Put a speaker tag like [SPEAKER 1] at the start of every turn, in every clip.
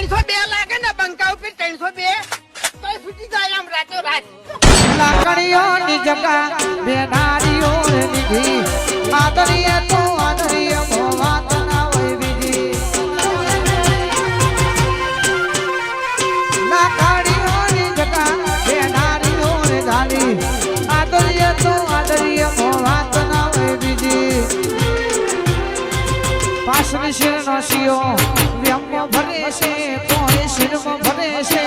[SPEAKER 1] ત્રણસો બે લાગે ને બંકા ઉપર ત્રણસો બે. તો છૂટી જાય આમ રાતો રાત.
[SPEAKER 2] લાકડીઓની જગા બે નારીઓ લીધી. આદરીએ તો પાસની વ્યમ ભરે છે કોઈ શિરમાં ભરે છે.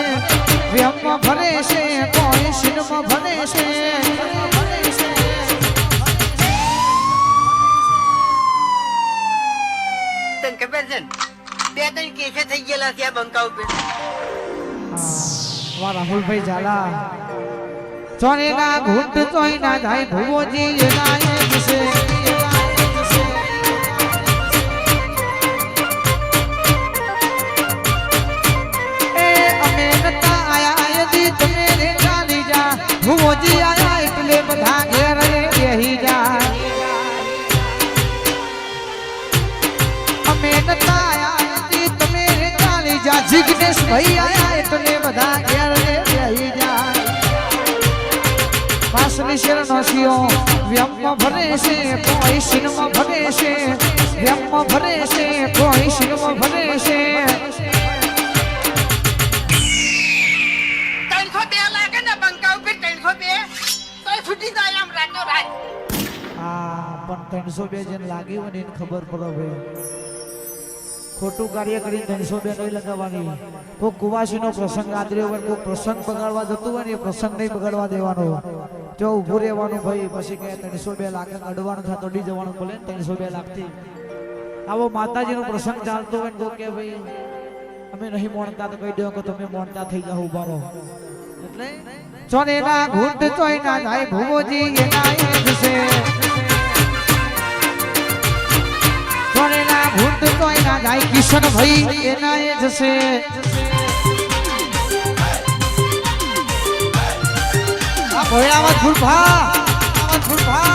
[SPEAKER 2] વ્યમ ભરે છે કોઈ શિરમાં ભરે છે.
[SPEAKER 1] તને ખબર છે ને? બે ત્રણ કેસે થઈ ગયેલા છે આ બંકા ઉપર.
[SPEAKER 2] વા રાહુલભાઈ ઝાલા. ચોરે ના ઘૂંટ તોય ના થાય ભુવોજી એના એ આયા એટલે બધા ઘેર રે બેહી જા પાસની શેરનો સિયો વ્યમમાં ભરે છે કોઈ શિનમાં ભરે છે. વ્યમમાં ભરે છે કોઈ શિનમાં ભરે છે.
[SPEAKER 1] ત્રણસો બે લાગે ને બંકા ઉપર ત્રણસો બે. તો છૂટી જાય આમ રાતો રાત
[SPEAKER 2] આ પણ ત્રણસો બે જેને લાગી હોય ને એને ખબર પડે ભાઈ ખોટું કાર્ય કરીને ત્રણસો બે નહીં લગાવવાની. કોઈ કુવાસીનો પ્રસંગ આદર્યો હોય, કોઈ પ્રસંગ બગાડવા જતું હોય ને એ પ્રસંગ નહીં બગાડવા દેવાનો. જો ઊભું રહેવાનું ભાઈ પછી કે ત્રણસો બે લાખ અડવાનું થતો ડી જવાનું બોલે ત્રણસો બે લાખથી. આવો માતાજીનો પ્રસંગ ચાલતો હોય તો કે ભાઈ, અમે નહીં મોણતા તો કહી દો કે તમે મોણતા થઈ જાઓ ઊભા રહો. એટલે? ચોને ના ઘૂંટ ચોય ના થાય ભૂવોજી એના એ ના ઘૂંટ ચોય એના થાય કિશન ભાઈ એના એ જશે ભોળાવત ફૂલભા ભોળાવત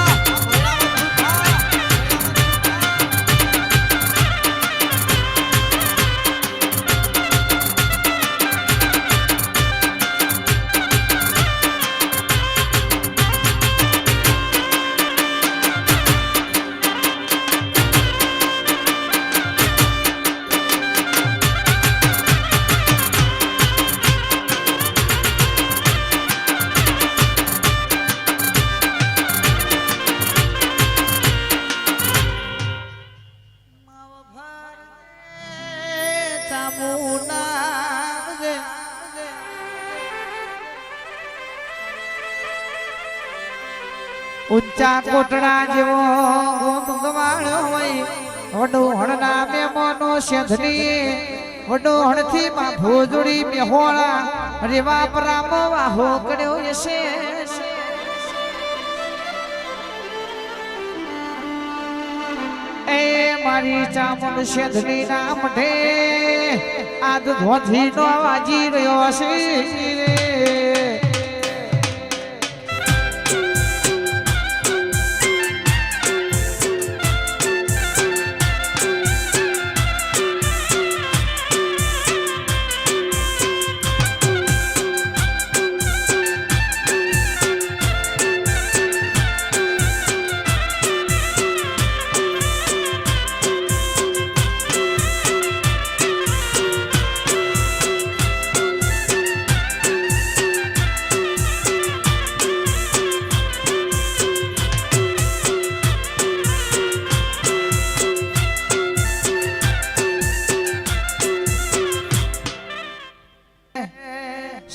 [SPEAKER 2] ઊંચા કોટડા જેવો ગોમગવાળ હોય. વડો હણના મેમોનો શેધની વડો હણથી માં ભોજડી મેહોળા રેવા પરામો વાહો કર્યો યશે એ મારી ચામુંડ શેધની ના મઢે આદ ધોધી નો વાજી રહ્યો હશે. રે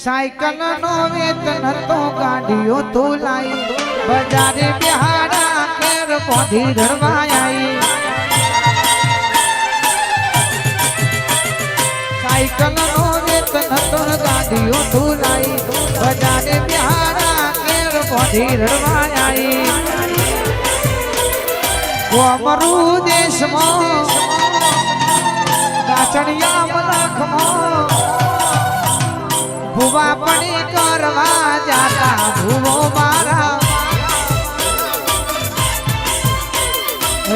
[SPEAKER 2] સાયકલ નો વેતન હતો ગાડીઓ તો લાઈ. બજારે બિહારા કેર પોધી ધરવાઈ સાયકલ નો વેતન હતો ગાડીઓ તો લાઈ. બજારે બિહારા કેર પોધી ધરવાઈ કોમરું દેશમાં કાચણિયા મલખમાં ભુવા પણી કરવા જાતા ભુવો મારા.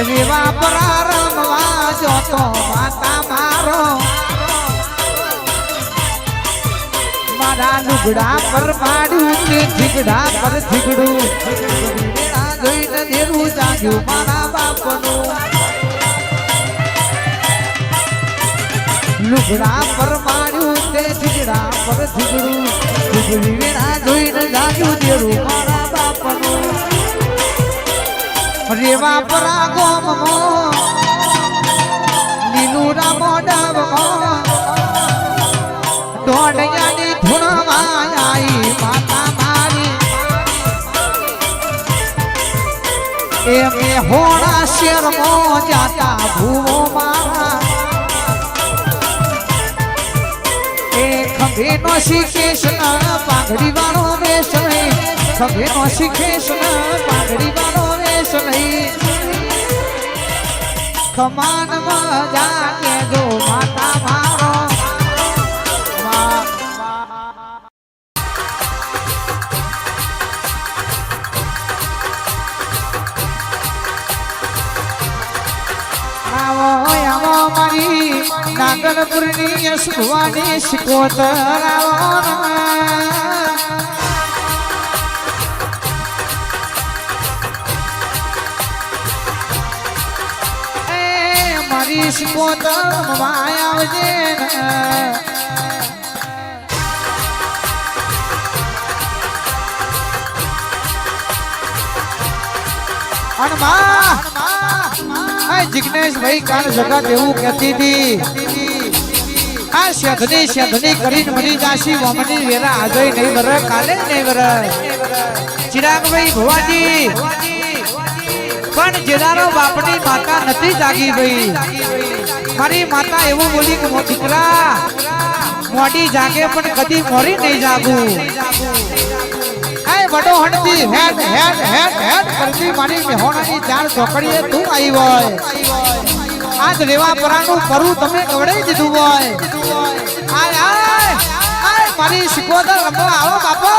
[SPEAKER 2] રેવા પ્રારંભવા જોતો માતા મારો. મારા લુગડા પર પાડ્યું તે ઠીકડા પર ઠીકડું જોઈને દેરું જાગ્યું મારા બાપનું. લુગડા પર માર્યું તે ઠીકડા પર ઠીકડું ઠીકડી વેળા જોઈને જાગ્યું દેરું મારા બાપનું. રેવા પરા ગોમમાં લીલુરા મોઢામાં દોડયાની ધૂણમાં આઈ માતા મારી. એ હોણા શેરમાં જાતા ભૂવો મારા. એ શીખે શીખેશ પાઘડી વાળો વેશ નહીં. ખંભે નો શીખેશ પાઘડી વાળો વેશ નહીં. ખમાન મજા કે જો માતા મારો. આવો આવો, મારી. નાગરપુરની યશ ભવાની શિકોતર આવો ના. એ મારી આ જિગ્નેશભાઈ, કાન જગા એવું કહેતી હતી. આ શેધની શેધની કરીને મરી જાશી, વમની વેરા આજે નહીં વર, કાલે નહીં વર. ચિરાગભાઈ ભુવાજી, પણ જેનારો બાપની માતા નથી જાગી ભાઈ. મારી માતા એવું બોલી કે દીકરા, મોડી જાગે પણ કદી મોરી નહીં જાગું. વડો હણતી હેડ હેડ હેડ હેડ કરતી મારી મેહોણાની ચાર ચોકડીએ તું આવી હોય. આજ રેવા પરાનું પરું તમે કવડાઈ દીધું હોય. આય આય આય, મારી શિકોદર રમવા આવો બાપો.